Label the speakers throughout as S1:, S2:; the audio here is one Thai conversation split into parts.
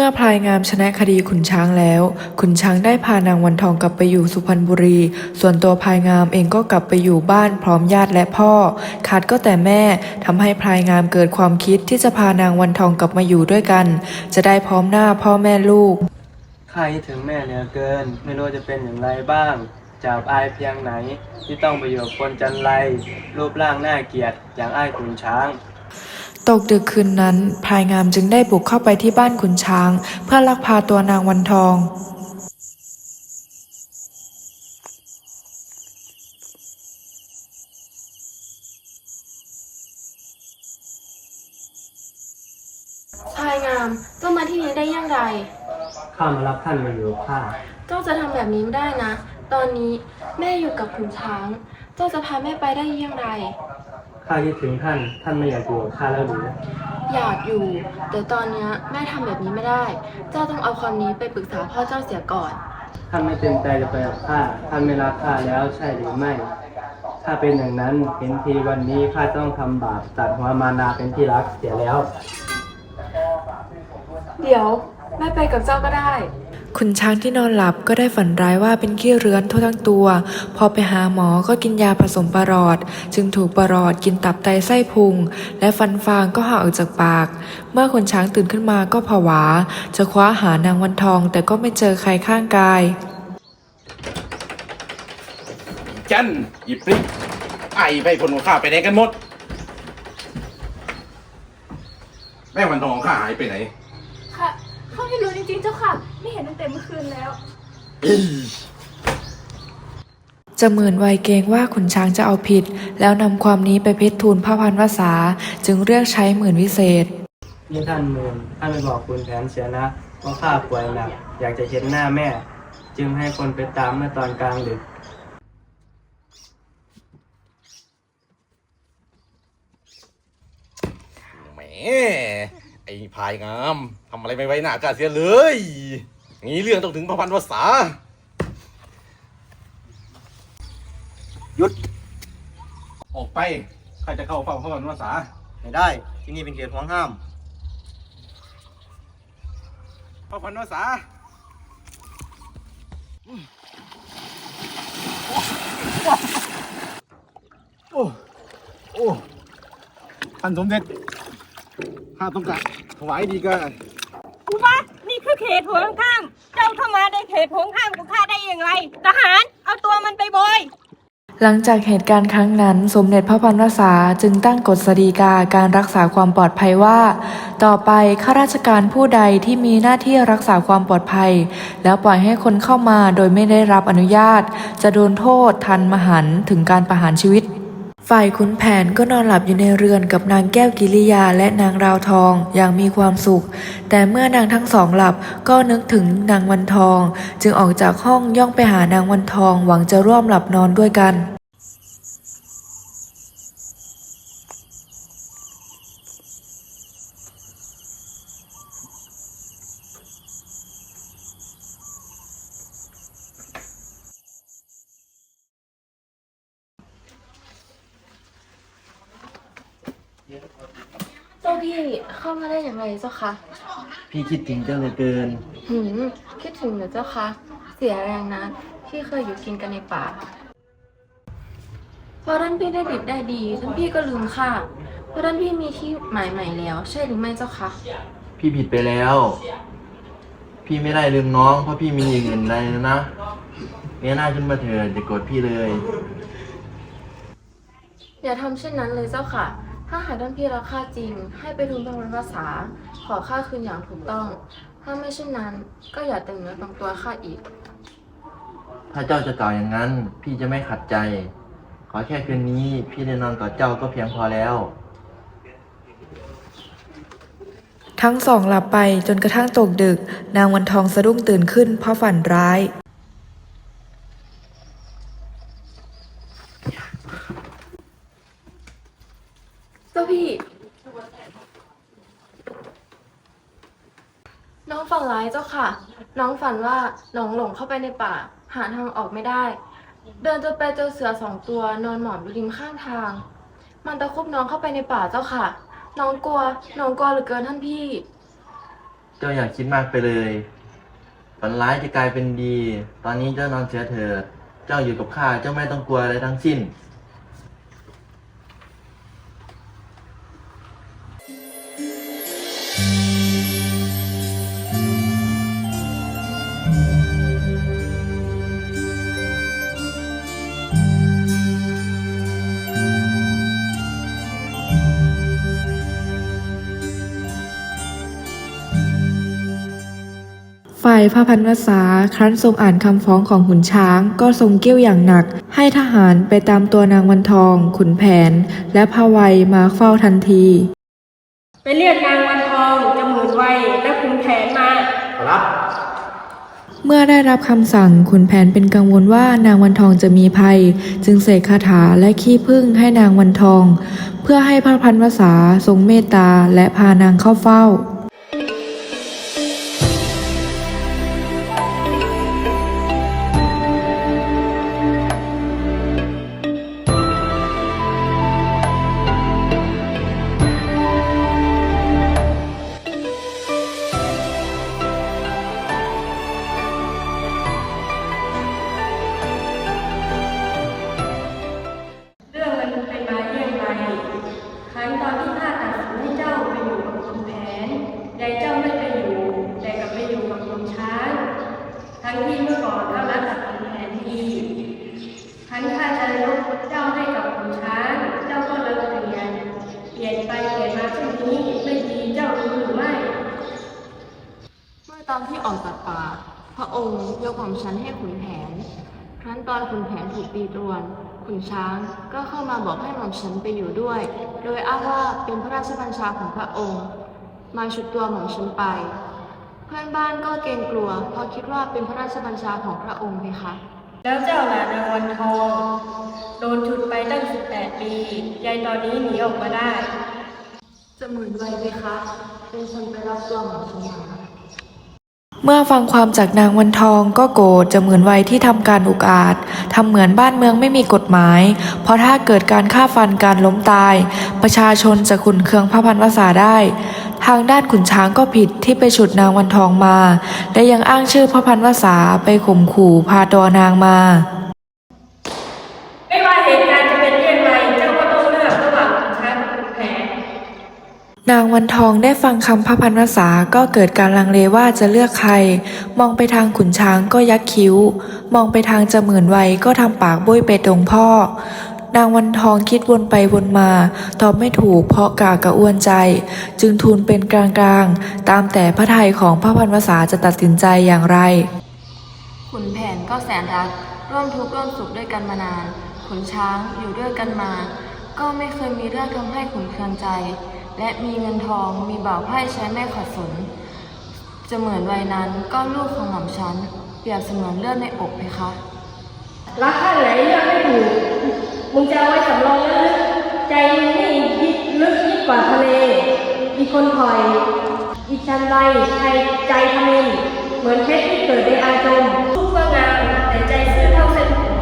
S1: ื่อพลายงามชนะคดีขุนช้างแล้ว ขุนช้างได้พานางวันทองกลับไปอยู่สุพรรณบุรี ส่วนตัวพลายงามเองก็กลับไปอยู่บ้านพร้อมญาติและพ่อ ขาดก็แต่แม่ทำให้พลายงามเกิดความคิดที่จะพานางวันทองกลับมาอยู่ด้วยกัน จะได้พร้อมหน้าพ่อแม่ลูก
S2: ข้าคิดถึงแม่เหลือเกิน ไม่รู้จะเป็นอย่างไรบ้างจับอายเพียงไหน ที่ต้องไปอยู่กับคนจันไรรูปร่างน่าเกียดอย่างอายขุนช้าง
S1: ตกดึกคืนนั้นพลายงามจึงได้บุกเข้าไปที่บ้านขุนช้าง เพื่อลักพาตัวนางวันทอง
S3: พายงามเจ้ามาที่นี้ได้อย่างไร
S2: ข้ามารับท่านมาอยู่กับข้า
S3: เจ้าจะทำแบบนี้ไม่ได้นะ ตอนนี้แม่อยู่กับขุนช้าง เจ้าจะพาแม่ไปได้อย่างไร
S2: ข้าคิดถึงท่าน ท่านไม่อยากอยู่กับข้าแล้วหรือ
S3: อยากอยู่ แต่ตอนเนี้ยแม่ทำแบบนี้ไม่ได้ เจ้าต้องเอาความนี้ไปปรึกษาพ่อเจ้าเสียก่อน
S2: ท่านไม่เต็มใจจะไปกับข้า ท่านไม่รักข้าแล้วใช่หรือไม่ ถ้าเป็นอย่างนั้นเห็นทีวันนี้ข้าต้องทำบาปตัดหัวมานาเป็นที่รักเสียแล้ว
S3: เดี๋ยวแม่ไปกับเจ้าก็ได้
S1: ขุนช้างที่นอนหลับก็ได้ฝันร้ายว่าเป็นขี้เรื้อนทั่วทั้งตัว พอไปหาหมอก็กินยาผสมประหลอด จึงถูกประหลอดกินตับไตไส้พุง และฟันฟางก็ห่าออกจากปาก เมื่อขุนช้างตื่นขึ้นมาก็ผวา จะคว้าหานางวันทอง แต่ก็ไม่เจอใครข้างกาย
S4: จันหยิบพริกไอ้ไปคนของข้าไปไหนกันหมด แม่วันทองข้าหายไปไหน
S5: ค่ะ เขาไม่รู้จริงๆเจ้าค่ะ ไม่เห็นตั้งแต่เมื่อคืนแล้ว
S1: จะเหมือนวัยเกรงว่าขุนช้างจะเอาผิด แล้วนำความนี้ไปเพชรทูลพระพันวษาจึงเรียกใช้หมื่นวิเศษ
S2: นี่ท่านเมืองท่านไม่บอกคุณแผนเสียนะว่าข้าป่วยหนัก อยากจะเห็นหน้าแม่ จึงให้คนไปตามเมื่อตอนกลางดึก
S4: แหมไอ้พายงามทำอะไรไม่ไว้หน้ากล้าเสียเลยงี้เรื่องต้องถึงพระพันวษาหยุด ออกไปข้าจะเข้าเฝ้าพระพันวษา
S6: ไม่ได้ ที่นี่เป็นเขตห่วงห้าม
S4: พระพันวษาโอ้ โอ้ท่านสมเด็จข้าต้องการ ถวายดีกัน
S7: อุบะนี่คือเขตห่วงห้าม เจ้าเข้ามาในเขตห่วงห้ามของข้าได้อย่างไรทหารเอาตัวมันไปบอย
S1: หลังจากเหตุการณ์ครั้งนั้น สมเด็จพระพันวษาจึงตั้งกฎสฎีกาการรักษาความปลอดภัยว่า ต่อไปข้าราชการผู้ใดที่มีหน้าที่รักษาความปลอดภัย แล้วปล่อยให้คนเข้ามาโดยไม่ได้รับอนุญาต จะโดนโทษทันมหันต์ถึงการประหารชีวิต ฝ่ายขุนแผนก็นอนหลับอยู่ในเรือนกับนางแก้วกิริยาและนางราวทองอย่างมีความสุข แต่เมื่อนางทั้งสองหลับก็นึกถึงนางวันทอง จึงออกจากห้องย่องไปหานางวันทองหวังจะร่วมหลับนอนด้วยกัน
S3: เจ้า พี่เข้ามาได้อย่างไรเจ้าคะ
S6: พี่คิดถึงเจ้าเหลือเกิน
S3: หืมคิดถึงเหรอเจ้าคะเสียแรงนะที่เคยอยู่กินกันในป่าพอท่านพี่ได้ดิบได้ดีท่านพี่ก็ลืมข้าเพราะท่านพี่มีที่หมายใหม่แล้ว ใช่หรือไม่เจ้าคะ
S6: พี่ผิดไปแล้ว พี่ไม่ได้ลืมน้อง เพราะพี่มีอย่างอื่นใดนะเนี้ยหน้าขึ้นมาเถิดอย่าโกรธพี่เลย
S3: อย่าทำเช่นนั้นเลยเจ้าค่ะ ถ้าหากท่านพี่รักข้าจริง ให้ไปทูลพระบรมภาษา ขอข้าคืนอย่างถูกต้อง ถ้าไม่เช่นนั้นก็อย่าตึงเนื้อตรงตัวข้าอีก
S6: ถ้าเจ้าจะกล่าวอย่างนั้น พี่จะไม่ขัดใจ ขอแค่คืนนี้ พี่ได้นอนกับเจ้าก็เพียงพอแล้ว
S1: ทั้งสองหลับไปจนกระทั่งตกดึก นางวันทองสะดุ้งตื่นขึ้นเพราะฝันร้าย
S3: เจ้าพี่ น้ องฝันร้ายเจ้าค่ะ น้องฝันว่าน้องหลงเข้าไปในป่า หาทางออกไม่ได้ เดินจนไปเจอเสือสองตัวนอนหมอบอยู่ริมข้างทาง มันตะคุบน้องเข้าไปในป่าเจ้าค่ะ น้องกลัว น้องกลัวเหลือเกินท่านพี่
S6: เจ้าอย่าคิดมากไปเลย ฝันร้ายจะกลายเป็นดี ตอนนี้เจ้านอนเสียเถิด เจ้าอยู่กับข้า เจ้าไม่ต้องกลัวอะไรทั้งสิ้น
S1: ฝ่ายพระพันวษาครั้นทรงอ่านคำฟ้องของขุนช้าง ก็ทรงเกี้ยวอย่างหนัก ให้ทหารไปตามตัวนางวันทอง ขุนแผน และพาไวยมาเฝ้าทันที
S7: ไปเรียกนางวันทองจำหมื่นไวยและคุณแผนมา
S4: รับ
S1: เมื่อได้รับคำสั่งขุนแผนเป็นกังวลว่านางวันทองจะมีภัย จึงเสกคาถาและขี้ผึ้งให้นางวันทอง เพื่อให้พระพันวษาทรงเมตตาและพานางเข้าเฝ้า
S7: มาเช่นนี้ไม่ดีเจ้ารู้หรือไม่
S3: เมื่อตอนที่ออกจากป่า พระองค์ยกหม่อมฉันให้ขุนแผน ครั้นตอนขุนแผนถูกตีตรวน ขุนช้างก็เข้ามาบอกให้หม่อมฉันไปอยู่ด้วย โดยอ้างว่าเป็นพระราชบัญชาของพระองค์ มาฉุดตัวหม่อมฉันไป เพื่อนบ้านก็เกรงกลัวเพราะคิดว่าเป็นพระราชบัญชาของพระองค์เพคะ
S7: แล้วเจ้าล่ะนางวันทอง โดนฉุดไปตั้ง18ปียายตอนนี้หนีออกมาได้
S3: จะหมื่นไวเพคะ เป็นคนไปรับตัวหมอสมา
S1: เมื่อฟังความจากนางวันทองก็โกรธจะเหมือนวัยที่ทำการอุกอาจทำเหมือนบ้านเมืองไม่มีกฎหมาย เพราะถ้าเกิดการฆ่าฟันการล้มตาย ประชาชนจะขุนเคืองพระพันวษาได้ ทางด้านขุนช้างก็ผิดที่ไปฉุดนางวันทองมา และยังอ้างชื่อพระพันวษาไปข่มขู่พาตัวนางมา
S7: ไม่ว่าเหตุการณ์จะเป็นเช่นไร เจ้าก็ต้องเลือกระหว่างคุณช้างกับคุณแผน
S1: นาง วันทองได้ฟังคำพระพันวษาก็เกิดการลังเลว่าจะเลือกใคร มองไปทางขุนช้างก็ยักคิ้ว มองไปทางจมื่นไวก็ทำปากบุ้ยไปตรงพ่อ นางวันทองคิดวนไปวนมา ตอบไม่ถูกเพราะกากระอ้วนใจ จึงทูลเป็นกลางๆ ตามแต่พระทัยของพระพันวษาจะตัดสินใจอย่างไร
S3: ขุนแผนก็แสนรัก ร่วมทุกข์ร่วมสุขด้วยกันมานาน ขุนช้างอยู่ด้วยกันมา ก็ไม่เคยมีเรื่องทำให้ขุนเคืองใจ และมีเงินทองมีบ่าวไพร่ใช้ไม่ขัดสนจะเหมือนวัยนั้นก็ลูกของหม่อมฉันเปรียบเสมือนเลือดในอกเพคะ
S7: รักข้างไหนเลือกไม่ถูกมึงจะเอาไว้สำรองแล้วลึกใจมึงนี่ยิ่ลึกยิ่งกว่าทะเล อีคนถอย อีชันไรใครใจทะเลเหมือนเพชรที่เกิดในอาจมทุกเพื่องามแต่ใจซื่อเท่าเส้นผม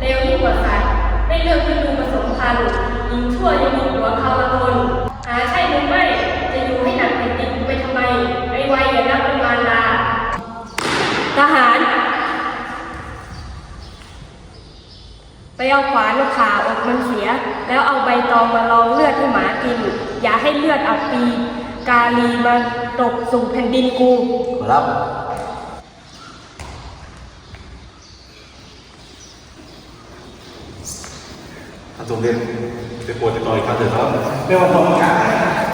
S7: เร็วยิ่งกว่าสัตว์ไม่เลือกที่ดูผสมพันธุ์หญิงชั่วยังมีหัวเขาละคนหาใช่หรือไม่ จะอยู่ให้หนักแผ่นดินไปทำไมไอ้ไวอย่านับเป็นมารดา ทหาร ไปเอาขวานมาผ่าอกมันเสีย แล้วเอาใบตองมาลองเลือดให้หมากิน อย่าให้เลือดอับปี กาลีมาตกสู่แผ่นดินกู
S4: รับ ท่านทรงเรียนไปโปรดติดต่ออีกครั้งเถิดครับ
S8: เรียกว่าพร้อมกัน